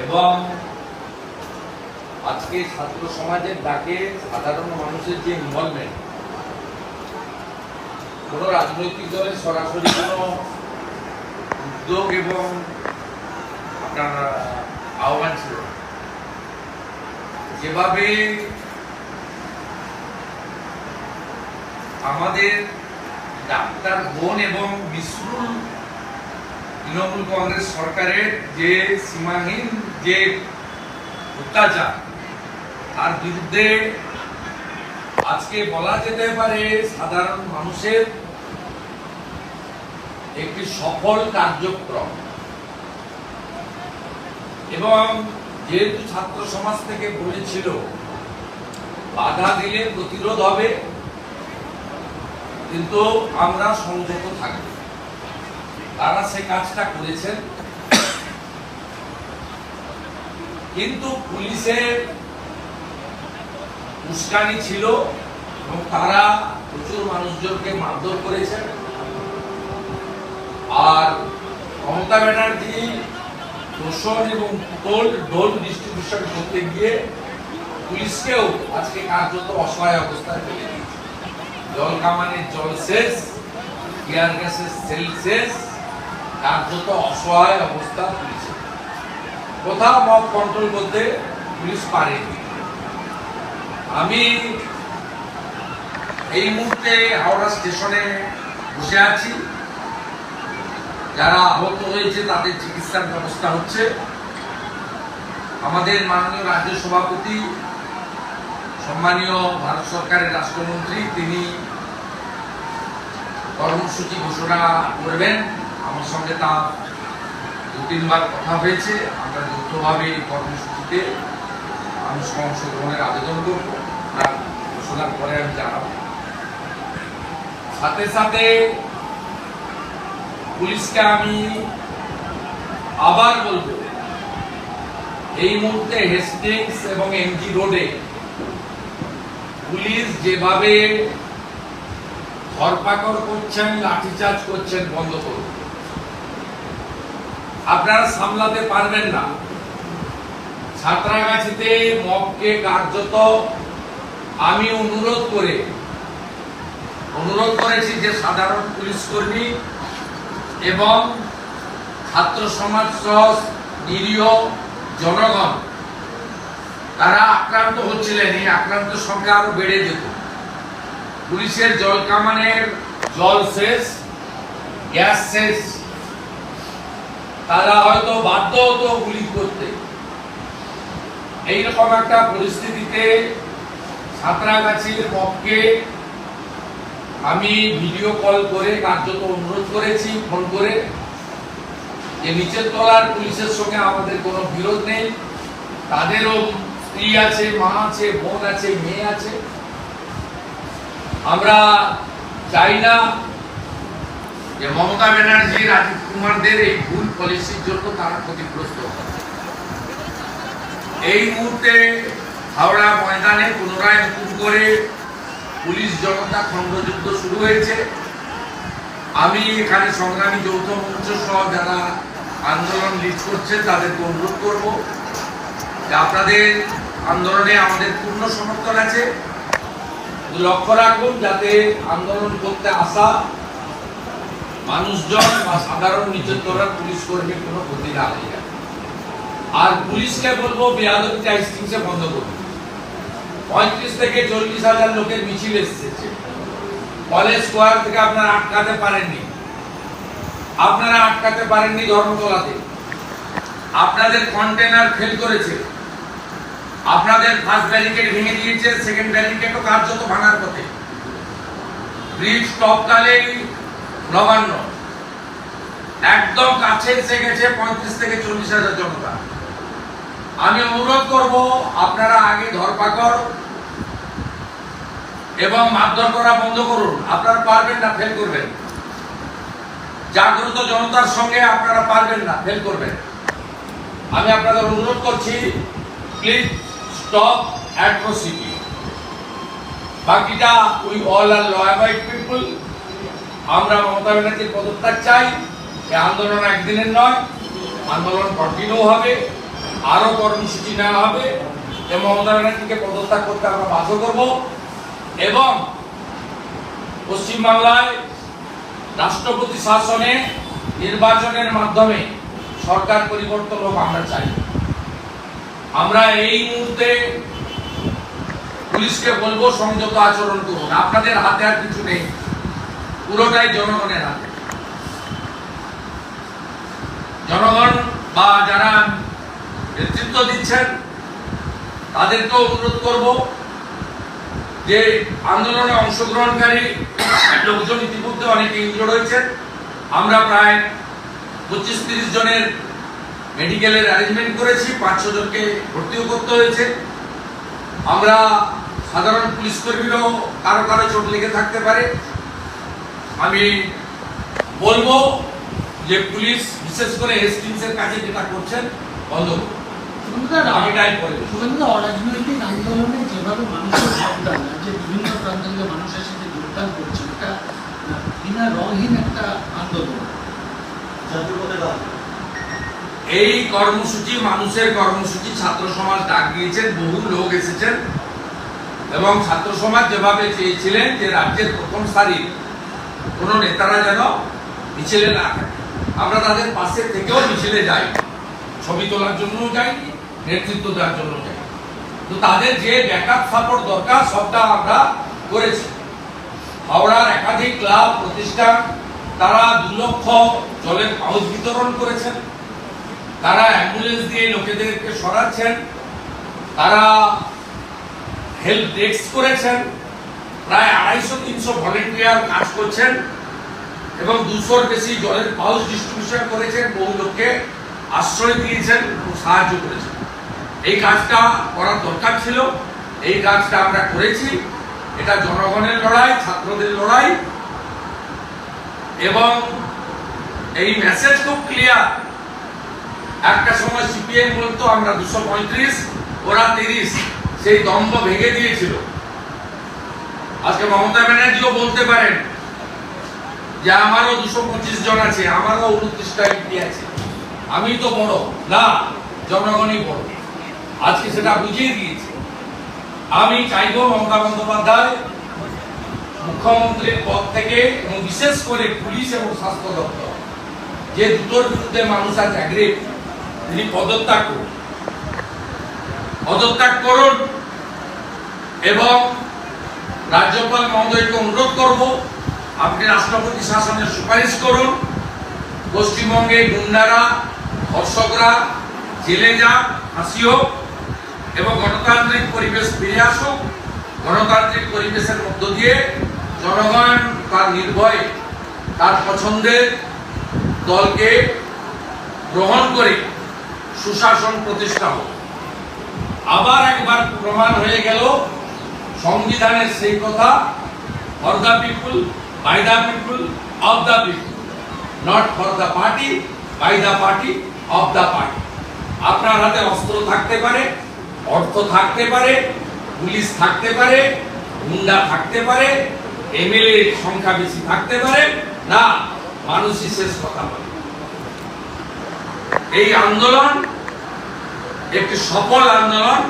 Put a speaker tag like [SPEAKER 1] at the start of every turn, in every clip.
[SPEAKER 1] এবং আজকে ছাত্র সমাজের ডাকে সাধারণ মানুষের যে ইনভলভমেন্ট কোনো রাজনৈতিক দলের সরাসরি কোনো উদ্যোগ এবং আপনার আহ্বান ছিল যেভাবে আমাদের ডাক্তার বোন এবং মিসরুল তৃণমূল কংগ্রেস সরকারের যে সীমাহীন যে অত্যাচার, তার বিরুদ্ধে আজকে বলা যেতে পারে সাধারণ মানুষের একটি সফল কার্যক্রম। এবং যেহেতু ছাত্র সমাজ থেকে বলেছিল, বাধা দিলে প্রতিরোধ হবে, কিন্তু আমরা সংযত থাকব। তারা সে কাজটা করেছেন। কিন্তু পুলিশের উস্কানি ছিল এবং তারা প্রচুর মানুষজনকে মারধর করেছেন। আর মমতা ব্যানার্জি দোষণ এবং টোল ঢোল ডিস্ট্রিবিউশন করতে গিয়ে পুলিশকেও আজকে কার্যত অসহায় অবস্থায় ফেলে দিয়েছে। জল কামানের জল শেষ টিয়ার গ্যাসের সেল শেষ, কার্যত অসহায় অবস্থা পুলিশের। কোথাও মব কন্ট্রোল করতে পুলিশ পারেনি। আমি এই মুহূর্তে হাওড়া স্টেশনে বসে আছি। যারা আহত হয়েছে, তাদের চিকিৎসার ব্যবস্থা হচ্ছে। আমাদের মাননীয় রাজ্য সভাপতি, সম্মানীয় ভারত সরকারের রাষ্ট্রমন্ত্রী, তিনি কর্মসূচি ঘোষণা করবেন। আমার সঙ্গে তা দু তিনবার কথা হয়েছে, আমরা যৌথভাবে এই কর্মসূচিতে আমি অংশগ্রহণের আবেদন করব আর ঘোষণার পরে আমি জানাব। সাথে সাথে পুলিশকে আমি আবার বলব, এই মুহূর্তে হেস্টিংস এবং এমজি রোডে পুলিশ যেভাবে ধরপাকড় করছেন, লাঠিচার্জ করছেন, বন্ধ করুন। আপনারা সামলাতে পারবেন না। ছাত্রাগাছিতে মবকে কার্যত আমি অনুরোধ করে, অনুরোধ করেছি যে সাধারণ পুলিশ কর্মী এবং ছাত্র সমাজ সহ নিরীহ জনগণ, তারা আক্রান্ত হচ্ছিলেন। এই আক্রান্ত সংখ্যা আরও বেড়ে যেত। পুলিশের জল কামানের জল শেষ গ্যাস শেষ তারা হয়তো বাধ্য হতো গুলি করতে। এইরকম একটা পরিস্থিতিতে সাঁতরাগাছির পক্ষে আমি ভিডিও কল করে কার্যত অনুরোধ করেছি ফোন করে যে নিচের তলার পুলিশের সঙ্গে আমাদের কোনো বিরোধ নেই। তাদেরও স্ত্রী আছে, মা আছে, বোন আছে, মেয়ে আছে। আমরা চাই না যে মমতা ব্যানার্জি রাজীব কুমারদের এই ভুল পলিসির জন্য তারা ক্ষতিগ্রস্ত এই মুহূর্তে হাওড়া ময়দানে পুনরায় নতুন করে পুলিশ জনতা খণ্ডযুদ্ধ শুরু হয়েছে। আমি এখানে সংগ্রামী যৌথ মঞ্চ সহ যারা আন্দোলন লিড করছে, তাদেরকে অনুরোধ করব যে আপনাদের আন্দোলনে আমাদের পূর্ণ সমর্থন আছে। লক্ষ্য রাখুন, যাতে আন্দোলন করতে আসা মানুষজন বা সাধারণ নিচের তলার পুলিশ কর্মীর কোনো ক্ষতি না হয়ে আর পুলিশকে বলব বেয়াদবিটা স্টিংসে বন্ধ করুন। পঁয়ত্রিশ থেকে চল্লিশ হাজার লোকের মিছিল এসেছে। কলেজ স্কোয়ার থেকে আপনারা আটকাতে পারেননি। আপনারা আটকাতে পারেননি ধর্মতলাতে। আপনাদের কন্টেনার ফেল করেছে। আপনাদের ফার্স্ট ব্যারিকেড ভেঙে দিয়েছে, সেকেন্ড ব্যারিকেডও কার্যত ভাঙার পথে। ব্রিজ টপকালেই নবান্ন। একদম কাছে এসে গেছে পঁয়ত্রিশ থেকে চল্লিশ হাজার জনতা। আমি অনুরোধ করব, আপনারা আগে ধরপাকড় এবং মারধর করা বন্ধ করুন। আপনারা পারবেন না ফেল করবেন। জাগ্রত জনতার সঙ্গে আপনারা পারবেন না ফেল করবেন। আমি আপনাদের অনুরোধ করছি প্লিজ স্টপ অ্যাট্রোসিটি বাকিটা we all are law abide people আমরা মমতা ব্যানার্জির পদত্যাগ চাই। এই আন্দোলন একদিনের নয়, আন্দোলন কন্টিনিউ হবে আরও কর্মসূচি নেওয়া হবে। এবং মমতা ব্যানার্জিকে পদত্যাগ করতে আমরা বাধ্য করব এবং পশ্চিমবাংলায় রাষ্ট্রপতি শাসনে নির্বাচনের মাধ্যমে সরকার পরিবর্তন হোক আমরা চাই। আমরা এই মুহূর্তে পুলিশকে বলব, সংযত আচরণ করুন। আপনাদের হাতে আর কিছু নেই। পুরোটাই জনগণের হাতে। জনগণ বা যারা নেতৃত্ব দিচ্ছেন, তাদেরকেও অনুরোধ করব যে আন্দোলনে অংশগ্রহণকারী লোকজন ইতিমধ্যে অনেকে ইনজোর্ড হয়েছেন আমরা প্রায় পঁচিশ তিরিশ জনের মেডিকেলের অ্যারেঞ্জমেন্ট করেছি, পাঁচশো জনকে ভর্তিও করতে হয়েছে। আমরা সাধারণ পুলিশ কর্মীরাও কারও কারও চোট লেগে থাকতে পারে। আমি বলব যে পুলিশ বিশেষ করে হেস্টিংসের কাছে যেটা করছেন বন্ধ
[SPEAKER 2] অরাজনৈতিক আন্দোলনে যেভাবে মানুষের যোগদান যে বিভিন্ন প্রান্ত থেকে মানুষের সাথে যোগদান করছে এটা বিনা রঙহীন একটা আন্দোলন।
[SPEAKER 1] এই কর্মসূচি মানুষের কর্মসূচি ছাত্র সমাজ ডাক দিয়েছেন বহু লোক এসেছেন। এবং ছাত্র সমাজ যেভাবে চেয়েছিলেন যে রাজ্যের প্রথম সারির কোনো নেতারা যেন মিছিলে না থাকে। আমরা তাদের পাশে থেকেও মিছিলে যাই। ছবি তোলার জন্য যাই, নেতৃত্ব দেওয়ার জন্য যাই। তো তাদের যে ব্যাকআপ সাপোর্ট দরকার, সবটা আমরা করেছি। হাওড়ার একাধিক ক্লাব, প্রতিষ্ঠান, তারা দু লক্ষ জলের পাউচ বিতরণ করেছেন। তারা অ্যাম্বুলেন্স দিয়ে লোকেদেরকে সরাচ্ছেন। তারা হেল্প ডেস্ক করেছেন। প্রায় আড়াইশো, তিনশো ভলেন্টিয়ার কাজ করছেন এবং দুশোর বেশি জলের পাউচ ডিস্ট্রিবিউশন করেছেন, বহু লোককে আশ্রয় দিয়েছেন সাহায্য করেছেন। এই কাজটা করার দরকার ছিল। এই কাজটা আমরা করেছি। এটা জনগণের লড়াই, ছাত্রদের লড়াই। এবং এই মেসেজ খুব ক্লিয়ার একটা সময় সিপিএম বলতো আমরা দুশো পঁয়ত্রিশ, ওরা তিরিশ, সেই দম্ভ ভেঙে দিয়েছিল। আজকে মমতা ব্যানার্জিও বলতে পারেন যে আমারও দুশো পঁচিশ জন আছে, আমারও উনত্রিশটা এমপি আছে। আমি তো বড়। না, জনগণই বড়। আজকে সেটা বুঝিয়ে দিয়েছে। আমি চাইব মমতা বন্দ্যোপাধ্যায় মুখ্যমন্ত্রীর পদ থেকে এবং বিশেষ করে পুলিশ এবং স্বাস্থ্য দপ্তর, যে দুটোর বিরুদ্ধে মানুষ আজ অ্যাগ্রেভ তিনি পদত্যাগ করুন। পদত্যাগ করুন এবং রাজ্যপাল মহোদয়কে অনুরোধ করব, আপনি রাষ্ট্রপতি শাসনের সুপারিশ করুন। পশ্চিমবঙ্গে গুন্ডারা, ধর্ষকরা জেলে যাক ফাঁসি হোক এবং গণতান্ত্রিক পরিবেশ ফিরে আসুক। গণতান্ত্রিক পরিবেশের মধ্য দিয়ে জনগণ তার নির্ভয়ে, তার পছন্দের দলকে গ্রহণ করে সুশাসন প্রতিষ্ঠা হোক। আবার একবার প্রমাণ হয়ে গেল সংবিধানের সেই কথা for the people by the people of the people not for the party by the party of the party আপনার হাতে অস্ত্র থাকতে পারে, অর্থ থাকতে পারে, পুলিশ থাকতে পারে, গুন্ডা থাকতে পারে, এমএলএ সংখ্যা বেশি থাকতে পারে, না, মানুষই শেষ কথা বলে। এই আন্দোলন একটি সফল আন্দোলন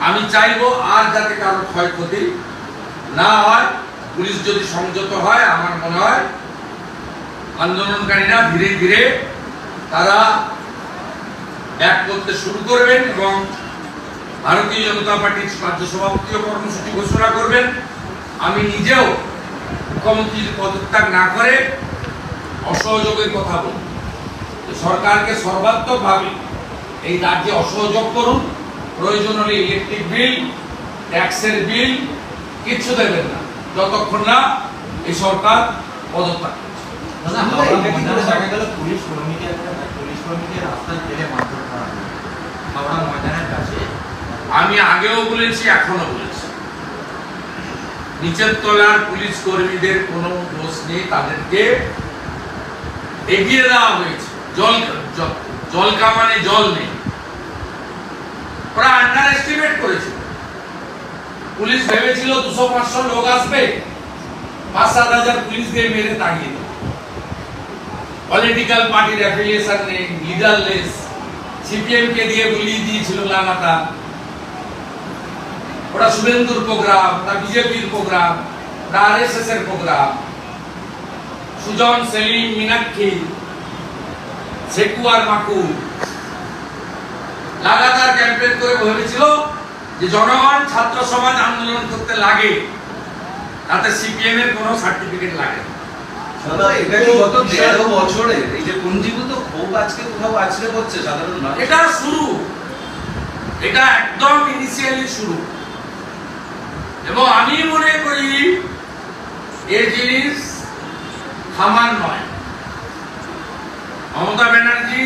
[SPEAKER 1] আমি চাইব আর যাতে কারও ক্ষয়ক্ষতি না হয়, পুলিশ যদি সংযত হয়, আমার মনে হয় আন্দোলনকারীরা ধীরে ধীরে তারা ব্যাক করতে শুরু করবেন এবং ভারতীয় জনতা পার্টির রাজ্য সভাপতিও কর্মসূচি ঘোষণা করবেন। আমি নিজেও মুখ্যমন্ত্রীর পদত্যাগ না করে অসহযোগের কথা বলব। সরকারকে সর্বাত্মকভাবে এই রাজ্যে অসহযোগ করুন প্রয়োজন হলে ইলেকট্রিক বিল ট্যাক্সের বিল কিচ্ছু দেবেন না। যতক্ষণ না এই সরকার পদত্যাগ করছে।
[SPEAKER 3] দাদা, হাওড়া ময়দানে দেখা গেল পুলিশ কর্মীকে পুলিশ কর্মীকে রাস্তায় ফেলে মারধর করা হাওড়া ময়দানের কাছে।
[SPEAKER 1] আমি আগেও বলেছি এখনও বলেছি। নিচের তলার পুলিশ কর্মীদের কোনো দোষ নেই তাদেরকে এগিয়ে দেওয়া হয়েছে। জল জল কামানে জল নেই। ওরা আন্ডার এস্টিমেট করেছিল পুলিশ ভেবেছিল দুশো পাঁচশো লোক আসবে, পাঁচ সাত হাজার পুলিশ দিয়ে মেরে তাড়িয়ে দেবে। পলিটিক্যাল পার্টির অ্যাফিলিয়েশন নেই লিডারলেস সিপিএম কে দিয়ে বুলিয়ে দিয়েছিল লাগাতার ওটা শুভেন্দুর প্রোগ্রাম ওটা বিজেপির প্রোগ্রাম ওটা আরএসএস এর প্রোগ্রাম সুজন, সেলিম, মীনাক্ষী সেকুয়ার মাকু লাগাতার ক্যাম্পেইন করে ভেবেছিল যে জনগণ ছাত্র সমাজ আন্দোলন করতে লাগে তাতে সিপিএম এর কোনো সার্টিফিকেট লাগে
[SPEAKER 4] এটা
[SPEAKER 1] শুরু। এটা একদম ইনিশিয়ালি শুরু। এবং আমি মনে করি এই জিনিস থামার নয়। মমতা ব্যানার্জি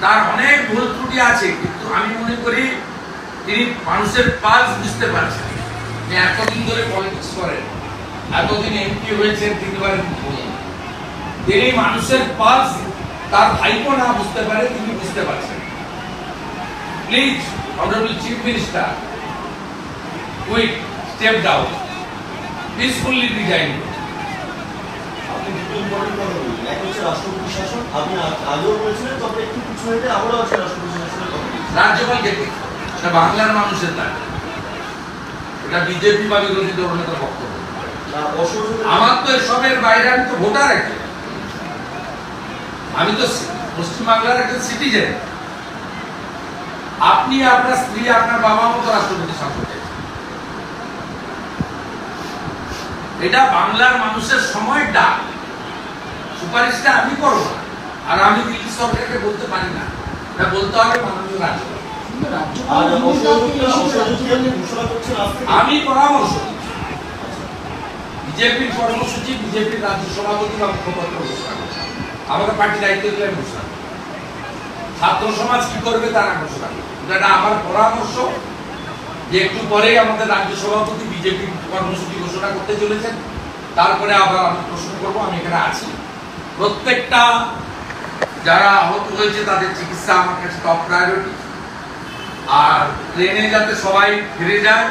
[SPEAKER 1] তার অনেক ভুল ত্রুটি আছে কিন্তু আমি মনে করি তিনি মানুষের পালস বুঝতে পারছেন যে এতদিন ধরে পলিটিক্স করেন এতদিন এমপি হয়েছেন তিনবার মুখ্যমন্ত্রী। তিনি মানুষের পালস তার ভাইপো না বুঝতে পারে তিনি বুঝতে পারছেন please honourable chief minister quick step down peacefully resign
[SPEAKER 5] আপনি রাষ্ট্রপতি রাষ্ট্রপতি?
[SPEAKER 1] এটা বাংলার মানুষের দাবি এটা বিজেপি বা বিরোধী দলনেতার বক্তব্য। আমার তো এসবের বাইরে আমি তো ভোটার একজন। আমি তো সি- পশ্চিমবাংলার একজন সিটিজেন আপনি আপনার স্ত্রী, আপনার বাবা মতো রাষ্ট্রপতি শাসন এটা বাংলার মানুষের সময় ডাক। সুপারিশটা আমি করব। আর আমি দিল্লি সরকারকে বলতে পারি না। বলতে হবে মাননীয় রাজ্যপাল আমি পরামর্শ বিজেপির কর্মসূচি, বিজেপির রাজ্য সভাপতি বা মুখপাত্র ঘোষণা আমাকে পার্টি দায়িত্ব দিলে ঘোষণা ছাত্র সমাজ কি করবে তারা ঘোষণা। এটা আমার পরামর্শ। যে একটু পরেই আমাদের রাজ্য সভাপতি বিজেপির কর্মসূচি ঘোষণা করতে চলেছেন। তারপরে আবার আমি প্রশ্ন করব, আমি এখানে আছি। প্রত্যেকটা যারা আহত হয়েছে, তাদের চিকিৎসা আমার কাছে টপ প্রায়োরিটি আর ট্রেনে যাতে সবাই ফিরে যায়,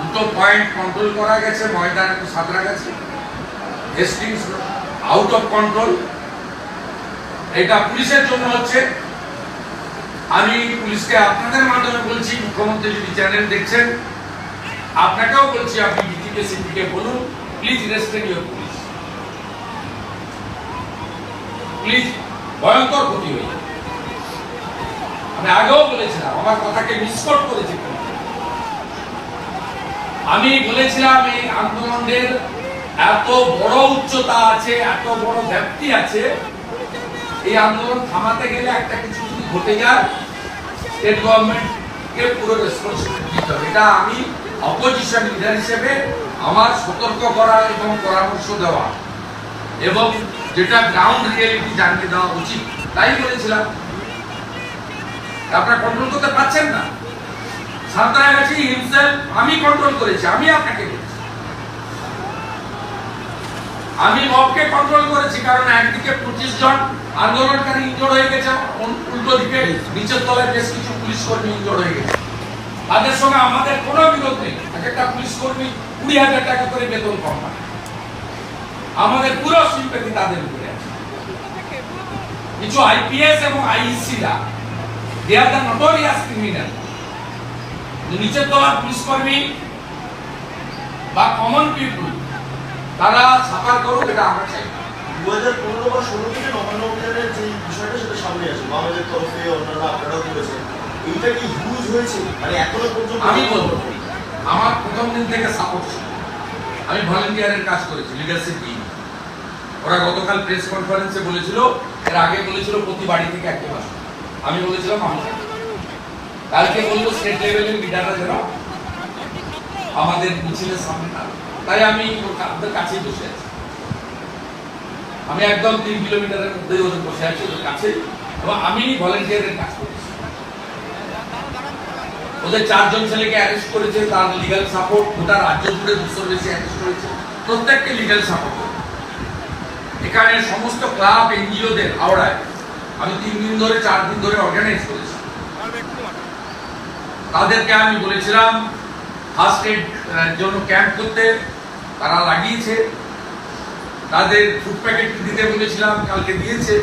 [SPEAKER 1] দুটো পয়েন্ট কন্ট্রোল করা গেছে, ময়দান একটু সাঁতরা গেছে। হেস্টিংস আউট অফ কন্ট্রোল এটা পুলিশের জন্য হচ্ছে। আমি পুলিশকে আপনাদের মাধ্যমে বলছি, মুখ্যমন্ত্রী যদি চ্যানেল দেখছেন, আপনাকেও বলছি, আপনি ডিজিপি সিপিকে বলুন please restrain your police please ভয়ঙ্কর ক্ষতি হয়ে আমি আগেও বলেছিলাম আমার কথাকে করেছে। আমি বলেছিলাম, এই আন্দোলনের এত বড় উচ্চতা আছে, এত বড় ব্যাপ্তি আছে, এই আন্দোলন থামাতে গেলে একটা কিছু যদি ঘটে যায় স্টেট গভর্নমেন্টকে পুরো রেসপন্সিবিলিটি দিতে হবে। এটা আমি অপোজিশন লিডার হিসেবে আমার সতর্ক করা এবং পরামর্শ দেওয়া। এবং যেটা গ্রাউন্ড রিয়েলিটি জানিয়ে দেওয়া উচিত, তাই বলেছিলাম। আপনারা কন্ট্রোল করতে পারছেন না। সাঁতরাগাছি হিমসেলফ আমি কন্ট্রোল করেছি, আমি আপনাকে আমি মবকে কন্ট্রোল করেছি, কারণ একদিকে পঁচিশ জন আন্দোলনকারী ইনজোর হয়ে গেছে উল্টো দিকে নিচের তলায় বেশ কিছু পুলিশ কর্মী ইনজোর হয়ে গেছে। তাদের সঙ্গে আমাদের কোনো বিরোধ নেই। এক একটা পুলিশ কর্মী কুড়ি হাজার টাকা করে বেতন কম আমাদের পুরো সিম্পেথি তাদের উপরে আছে। কিছু আইপিএস এবং আইসিরা they are the notorious criminal নিচের তলার পুলিশ কর্মী বা কমন পিপুল তারা সাফার করুক এটা আমরা চাই।
[SPEAKER 5] দু হাজার পনেরো বা ষোলো থেকে নবান্ন অভিযানের যে বিষয়টা সেটা সামনে আসে বাংলাদেশের তরফে অন্যান্য আপনারাও করেছেন এইটা কি ইউজ হয়েছে? মানে এখনও পর্যন্ত
[SPEAKER 1] আমি বলব আমার প্রথম দিন থেকে সাপোর্ট ছিল। আমি ভলেন্টিয়ারের কাজ করেছি লিডারশিপ টিম ওরা গতকাল প্রেস কনফারেন্সে বলেছিল এর আগে বলেছিল প্রতি বাড়ি থেকে একটা মাস আমি বলেছিলাম, আমি কালকে বলব স্টেট লেভেলের লিডাররা যেন আমাদের মিছিলের সামনে না তাই আমি ওদের কাছেই বসে আছি। আমি একদম তিন কিলোমিটারের মধ্যেই ওদের বসে আছি, ওদের কাছে এবং আমি ভলেন্টিয়ারের কাজ করেছি। ওদের চারজন ছেলেকে অ্যারেস্ট করেছে, তার লিগাল সাপোর্ট গোটা রাজ্য জুড়ে দুশোর বেশি অ্যারেস্ট করেছে। প্রত্যেককে লিগ্যাল সাপোর্ট এখানে সমস্ত ক্লাব এনজিওদের হাওড়ায় আমি তিন দিন ধরে চার দিন ধরে অর্গানাইজ করেছি। তাদেরকে আমি বলেছিলাম ফার্স্ট এড জন্য ক্যাম্প করতে, তারা লাগিয়েছে। তাদের ফুড প্যাকেট দিতে বলেছিলাম, কালকে দিয়েছে।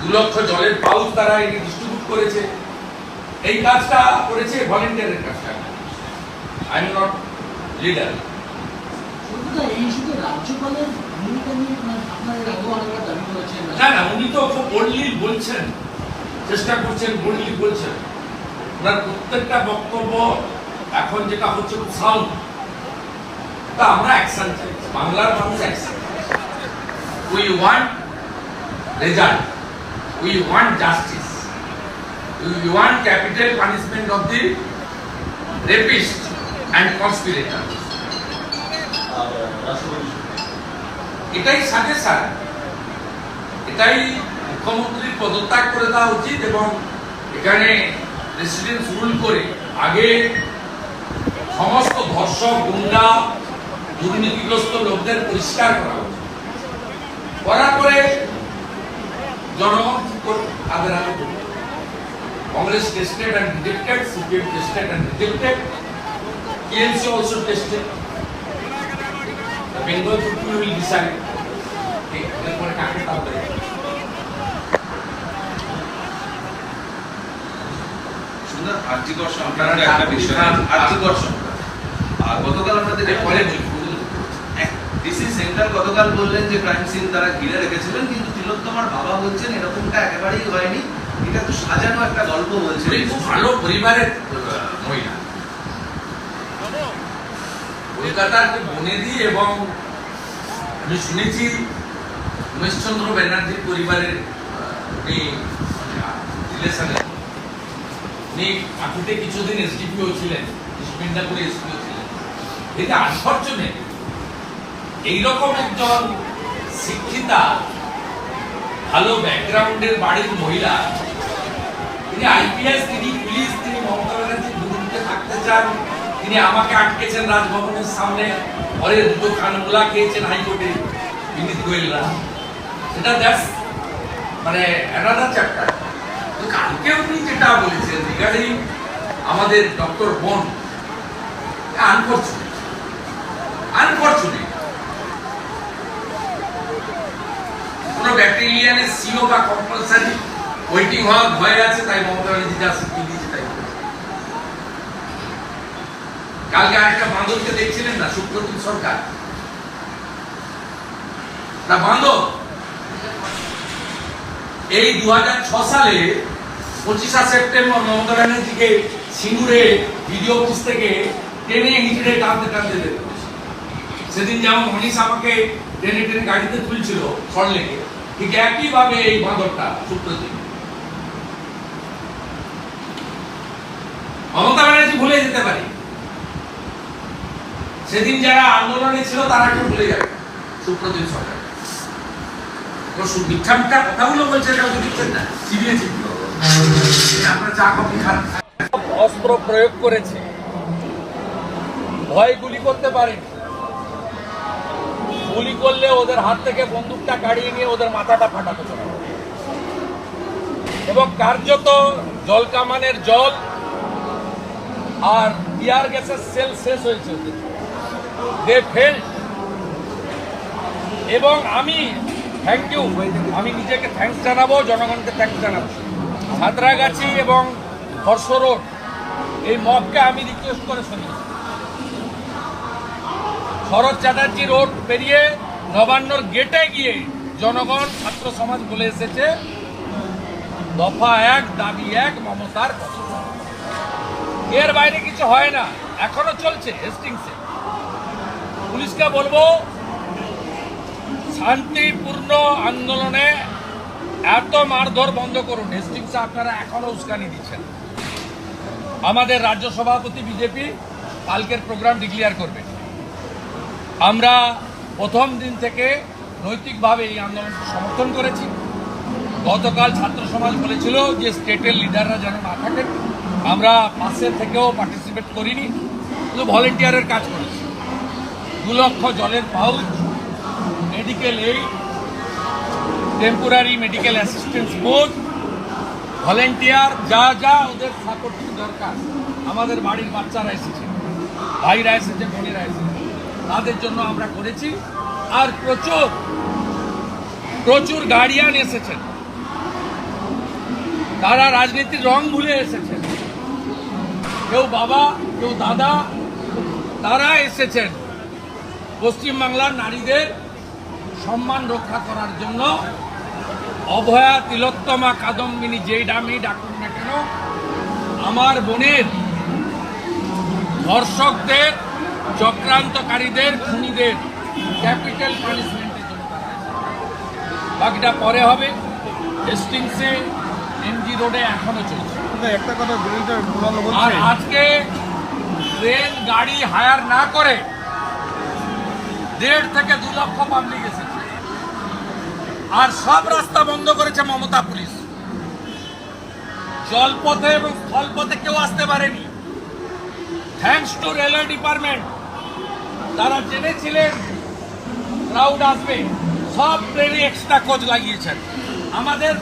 [SPEAKER 1] দু লক্ষ জলের পাউচ তারা এনে ডিস্ট্রিবিউট করেছে। এই কাজটা করেছে ভলেন্টিয়ারের কাজটা আই এম নট লিডার
[SPEAKER 2] শুধু রাজ্যপালের
[SPEAKER 1] উনি তো খুব বোল্ডলি বলছেন। চেষ্টা করছেন বোল্ডলি বলছেন। ওনার প্রত্যেকটা বক্তব্য এখন যেটা হচ্ছে সাউন্ড তা আমরা অ্যাকশন চাই। বাংলার মানুষ action we want result we want justice we want capital punishment of the rapist and conspirator
[SPEAKER 5] রাষ্ট্রপতি
[SPEAKER 1] এটাই সাজেশন এটাই মুখ্যমন্ত্রীর পদত্যাগ করে দেওয়া উচিত এবং এখানে প্রেসিডেন্ট রুল করে আগে সমস্ত ধর্ষক গুন্ডা দুর্নীতিগ্রস্ত লোকদের পরিষ্কার করা উচিত। করার পরে জনগণ Congress tested and rejected CPM tested and rejected TMC also tested people will decide. Okay, এরপরে কাকে তাহলে
[SPEAKER 4] সুন্দর আর্যিকর সংক্রান্ত একটা বিষয় আর্যিকর সংক্রান্ত আর গতকাল আমরা দেখে
[SPEAKER 1] পরে
[SPEAKER 4] পরে
[SPEAKER 1] বলব
[SPEAKER 4] ডিসি সেন্টার গতকাল বললেন যে ক্রাইম সিন তারা ঘিরে রেখেছিলেন কিন্তু তিলোত্তমার বাবা বলছেন এরকমটা একেবারেই হয়নি। এটা তো সাজানো একটা গল্প বলছেন
[SPEAKER 1] খুব ভালো পরিবারের মহিলা। কলকাতার বনেদি এবং আমি শুনেছি উমেশচন্দ্র ব্যানার্জির পরিবারের পাখিতে কিছুদিন এসডিপিও ছিলেন মিদনাপুরে এসডিপিও ছিলেন। এইরকম একজন শিক্ষিতা, ভালো ব্যাকগ্রাউন্ডের বাড়ির মহিলা, তিনি আইপিএস তিনি পুলিশ, তিনি মমতা ব্যানার্জির বিরুদ্ধে থাকতে চান। তিনি আমাকে আটকেছেন রাজভবনের সামনে, পরে দুটো কানমুলা খেয়েছেন হাইকোর্টে, বিনীত গোয়েলরা। সেটা দ্যাটস মানে অ্যানাদার চ্যাপ্টার তো কালকে উনি যেটা বলেছেন রিগার্ডিং আমাদের ডক্টর বোন আনফর্চুনেট আনফর্চুনেট কোনো ব্যাকটেরিয়ানের সিও বা কম্পালসারি ওয়েটিং হওয়ার ভয় আছে, তাই মমতা ব্যানার্জি যা শিখিয়ে দিয়েছে তাই কালকে আরেকটা বাঁদরকে দেখছিলেন না, সুপ্রতিম সরকার। না বাঁদর এই দুই হাজার ছয় সালে পঁচিশা সেপ্টেম্বর মমতা ব্যানার্জিকে সিঙ্গুরে ভিডিও অফিস থেকে টেনে হিচড়ে টানতে টানতে করেছে। সেদিন যেমন মনীষ আমাকে টেনে টেনে গাড়িতে তুলছিল সরলেকে ঠিক একইভাবে এই বাঁদরটা সুপ্রতিম মমতা ব্যানার্জি ভুলে যেতে পারে। সেদিন যারা আন্দোলনে ছিল তারা কেউ ভুলে যাবে। সুপ্রতিম সরকার। মিথ্যা মিথ্যা কথাগুলো বলছে কাউকে দিচ্ছেন না। চিবিয়ে চিবিয়ে। আপনারা চা, কফি অস্ত্র প্রয়োগ করেছে। ভয় গুলি করতে পারেন। গুলি করলে ওদের হাত থেকে বন্দুকটা কাড়িয়ে নিয়ে ওদের মাথাটা ফাটাতে চলে এবং কার্যত জল কামানের জল আর টিয়ার গ্যাসের সেল শেষ হয়েছে। ফেল এবং আমি থ্যাংক ইউ আমি নিজেকে থ্যাঙ্কস জানাব, জনগণকে থ্যাঙ্কস জানাব। সাঁতরাগাছি এবং হর্ষ রোড এই মবকে আমি রিকোয়েস্ট করে শুনিয়েছি শরৎ চ্যাটার্জি রোড পেরিয়ে নবান্নর গেটে গিয়ে জনগণ, ছাত্র সমাজ বলে এসেছে, দফা এক, দাবি এক, মমতার এর বাইরে কিছু হয় না। এখনও চলছে হেস্টিংসে পুলিশকে বলব শান্তিপূর্ণ আন্দোলনে এত মারধর বন্ধ করুন। হেস্টিংসে আপনারা এখনও উস্কানি দিচ্ছেন। আমাদের রাজ্য সভাপতি বিজেপি কালকের প্রোগ্রাম ডিক্লিয়ার করবে। আমরা প্রথম দিন থেকে নৈতিকভাবে এই আন্দোলনকে সমর্থন করেছি। গতকাল ছাত্র সমাজ বলেছিল যে স্টেটের লিডাররা যেন না থাকেন। আমরা পাশে থেকেও পার্টিসিপেট করিনি। শুধু ভলেন্টিয়ারের কাজ করেছি। দু লক্ষ জলের pouch medical aid temporary medical assistance board volunteer যা যা ওদের সাপোর্টিং দরকার। আমাদের বাড়ির বাচ্চারা এসেছে, ভাইরা এসেছে, বোনেরা এসেছে। তাদের জন্য আমরা করেছি। আর প্রচুর প্রচুর গার্ডিয়ান এসেছেন। তারা রাজনীতির রং ভুলে এসেছেন। কেউ বাবা, কেউ দাদা, তারা এসেছেন। পশ্চিমবাংলার নারীদের সম্মান রক্ষা করার জন্য অভয়া তিলোত্তমা কাদম্বিনী যেই ডামি ডাকুন না কেন আমার বোনের ধর্ষকদের চক্রান্তকারীদের খুনিদের ক্যাপিটাল পানিশমেন্টের জন্য বাকিটা পরে হবে। হেস্টিংসে এমজি রোডে এখনও চলছে।
[SPEAKER 6] একটা কথা
[SPEAKER 1] আর আজকে ট্রেন গাড়ি হায়ার না করে দেড় থেকে দু লক্ষ পাবলিক এসেছে। আর সব রাস্তা বন্ধ করেছে মমতা পুলিশ। জলপথে এবং স্থলপথে কেউ আসতে পারেনি। থ্যাঙ্কস টু রেলওয়ে ডিপার্টমেন্ট তারা জেনেছিলেন ক্রাউড আসবে। সব ট্রেনে এক্সট্রা কোচ লাগিয়েছেন। আমাদের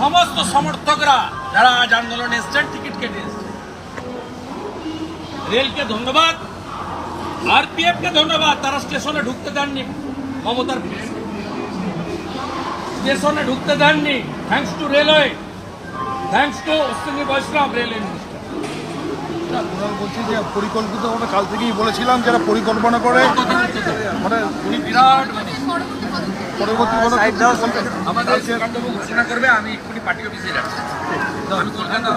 [SPEAKER 1] সমস্ত সমর্থকরা যারা আজ আন্দোলনে এসছেন টিকিট কেটে এসছেন। রেলকে ধন্যবাদ। আরপিএফ কে ধন্যবাদ। তারা স্টেশনে ঢুকতে দেননি মমতার পুলিশ। স্টেশনে ঢুকতে দেননি। Thanks to railway thanks to Ashwini Vaishnaw railway
[SPEAKER 6] বলছি যে পরিকল্পিত আমরা কাল থেকেই বলেছিলাম যারা পরিকল্পনা করে মানে
[SPEAKER 1] উনি বিরাট মানুষ
[SPEAKER 6] পরবর্তী
[SPEAKER 1] আমাদের ঘোষণা করবে আমি এক্ষুনি পার্টি অফিসে যাচ্ছি। আমি কলকাতা